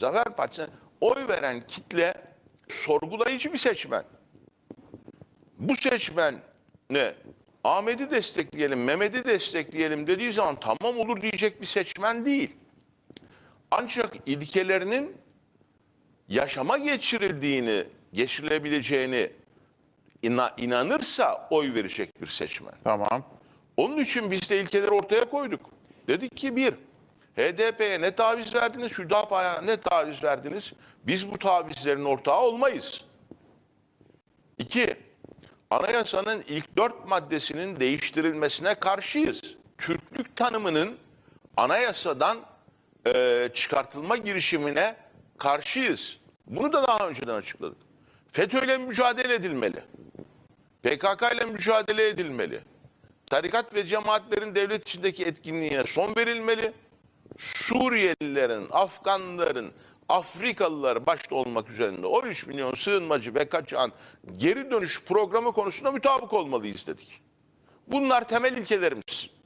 Zafer Partisi'ne oy veren kitle sorgulayıcı bir seçmen. Bu seçmen ne? Ahmet'i destekleyelim, Mehmet'i destekleyelim dediği zaman tamam olur diyecek bir seçmen değil. Ancak ilkelerinin yaşama geçirildiğini, geçirilebileceğini ina- inanırsa oy verecek bir seçmen. Tamam. Onun için biz de ilkeleri ortaya koyduk. Dedik ki bir, HDP'ye ne taviz verdiniz, Hüdapar'a ne taviz verdiniz? Biz bu tavizlerin ortağı olmayız. İki, anayasanın ilk dört maddesinin değiştirilmesine karşıyız. Türklük tanımının anayasadan e, çıkartılma girişimine karşıyız. Bunu da daha önceden açıkladık. FETÖ'yle mücadele edilmeli. PKK ile mücadele edilmeli. Tarikat ve cemaatlerin devlet içindeki etkinliğine son verilmeli. Suriyelilerin, Afganların, Afrikalılar başta olmak üzerinde 13 milyon sığınmacı ve kaçağın geri dönüş programı konusunda mutabık olmalıyız dedik. Bunlar temel ilkelerimiz.